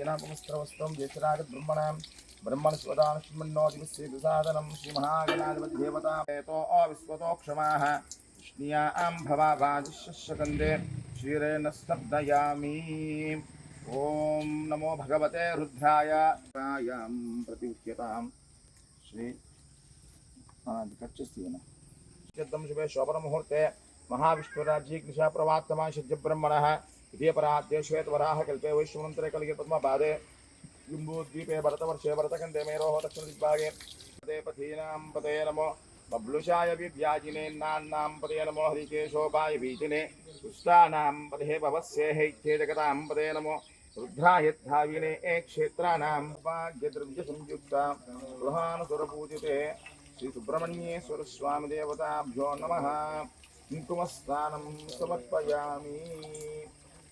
पुमस्त्रवस्त्रं ज्येष्ठराजब्रह्मणां क्षीरेण स्तब्धयामि। ॐ नमो भगवते रुद्राय। रायां प्रतिउच्यतां श्री कच्चस्ति सिद्धं शुभे शोभनमुहूर्ते महाविष्णुराज्यग्निशा प्रवात्तमाशज्यब्रह्मणः द्वितीयपराद्ये श्वेतवराह कल्पे वैश्वमन्त्रे कलिगे पद्मपादे जम्बूद्वीपे भरतवर्षे भरतखण्डे मेरोः दक्षिणदिग्भागे पदे पथीनां पदे नमो। बब्लुषाय विव्याजिने नान्नां पदे नमो हरिकेशोपाय बीजिने दुष्टानां पदे भवस्ये हैत्ये जगतां पदे नमो रुद्राय धाविने ए क्षेत्राणां भाग्यद्रव्यसंयुक्ता गृहानुसुरपूजिते श्रीसुब्रह्मण्येश्वर स्वामी देवताभ्यो नमः कुङ्कुमस्नानं समर्पयामि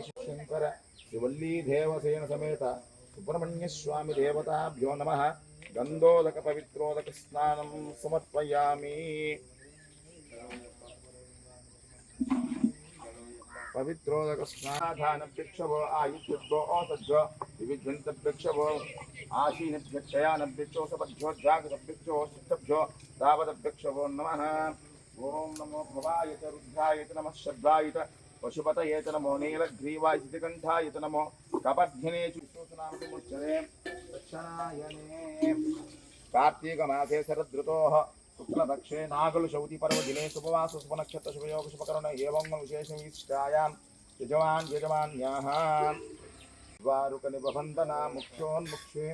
शङ्कर शिवल्ली देवसेन समेत सुब्रह्मण्यस्वामि देवताभ्यो नमः। गन्धोदकपवित्रोदकस्नानं समर्पयामि। पवित्रोदकस्नाधानभिक्षवो आयुष्यद्वो ओसद्वो विविध्वन्तभिक्षवो आशीनभ्यक्षयानभ्यक्षो सपद्भ्यो जागतभ्यक्षो शिष्टभ्यो तावदभ्यक्षवो नमः। ॐ नमो भवाय च रुद्राय च नमः शब्दाय च पशुपतये च नमो नीलग्रीवाय चितिकण्ठाय च नमो कपर्धिने च विष्णुसुनामसमुच्चरे दक्षिणायने। कार्तीकमासे शरदृतोः शुक्लपक्षे नागलशौतिपर्वदिने शुभवास शुभनक्षत्र शुभयोग शुभकरण एवं विशेषमीष्टायां यजमान् यजमान्याः। वारुकनिबन्धना मुख्योन्मुक्षे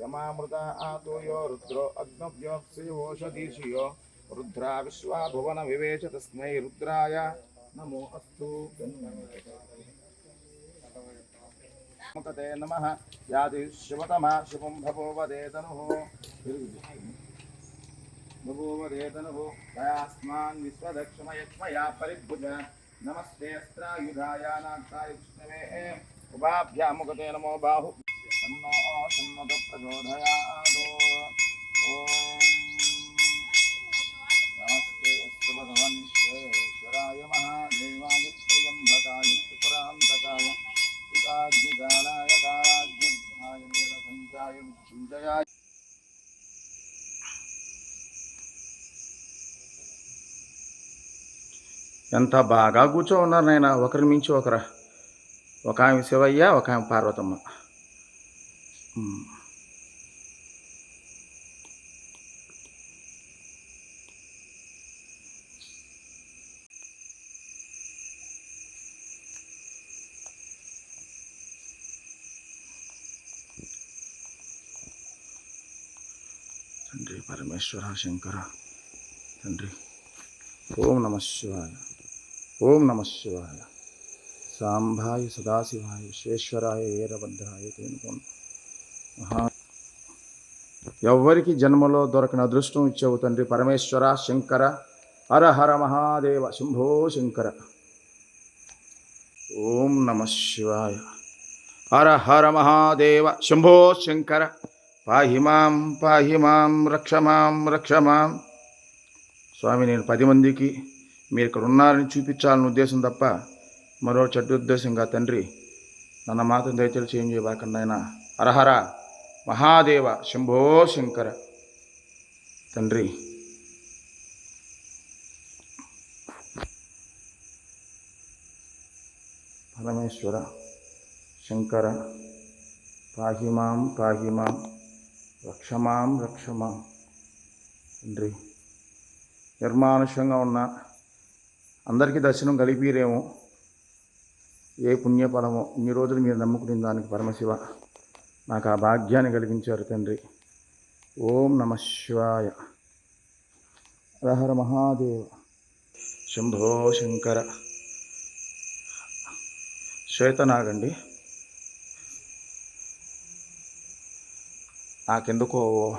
यमामृता आतो यो रुद्रो अग्नभ्योऽक्षयोषधीशियो रुद्रा विश्वा भुवन विवेच तस्मै रुद्राय नमो अस्तु मुखते नमः। याति शिवतमा शुभं भवो वदेतनुः भवोवदेतनुः तयास्मान् परिभुज। नमस्ते अस्त्रायुधाय नाथाय विष्णवे। उभाभ्यामुखते नमो बाहु। तन्नो सन्मत ఎంత బాగా కూర్చో ఉన్నారు నాయన. ఒకరి మించి ఒకరు. ఒక ఆమె శివయ్య ఒక ఆమె పార్వతమ్మ. తండ్రి పరమేశ్వర శంకర. తండ్రి ఓం నమ శివాయ. ఓం నమ శివాయ. సాంభాయ సదాశివాయ విశ్వేశ్వరాయ వీరభద్రాయ తేనుకోను మహా ఎవ్వరికి జన్మలో దొరకని అదృష్టం ఇచ్చేవు తండ్రి పరమేశ్వర శంకర హర హర మహాదేవ శంభో శంకర. ఓం నమ శివాయ. హర హర మహాదేవ శంభో శంకర. పాహి మాం పాహి మాం రక్ష మాం రక్ష మాం. స్వామి నేను పది మందికి మీరు ఇక్కడ ఉన్నారని చూపించాలని ఉద్దేశం తప్ప మరో చెడ్డ ఉద్దేశంగా తండ్రి నన్ను మాత్రం దయచేసి ఏం చేయబాకండి ఆయన అరహర మహాదేవ శంభో శంకర. తండ్రి. పరమేశ్వర శంకర. పాహిమాం పాహిమాం రక్షమాం రక్షమాం తండ్రి నిర్మానుష్యంగా ఉన్న అందరికీ దర్శనం కలిపిరేమో. ఏ పుణ్యఫలమో ఇన్ని రోజులు మీరు నమ్ముకుని దానికి పరమశివ నాకు ఆ భాగ్యాన్ని కలిగించారు తండ్రి. ఓం నమ శివాయ. హర మహాదేవ. శంభో శంకర. శ్వేతనాగండి. నాకెందుకో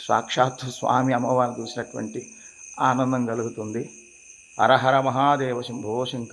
సాక్షాత్ స్వామి అమ్మవారిని చూసినటువంటి ఆనందం కలుగుతుంది. అరహర మహాదేవ శంభో శంకర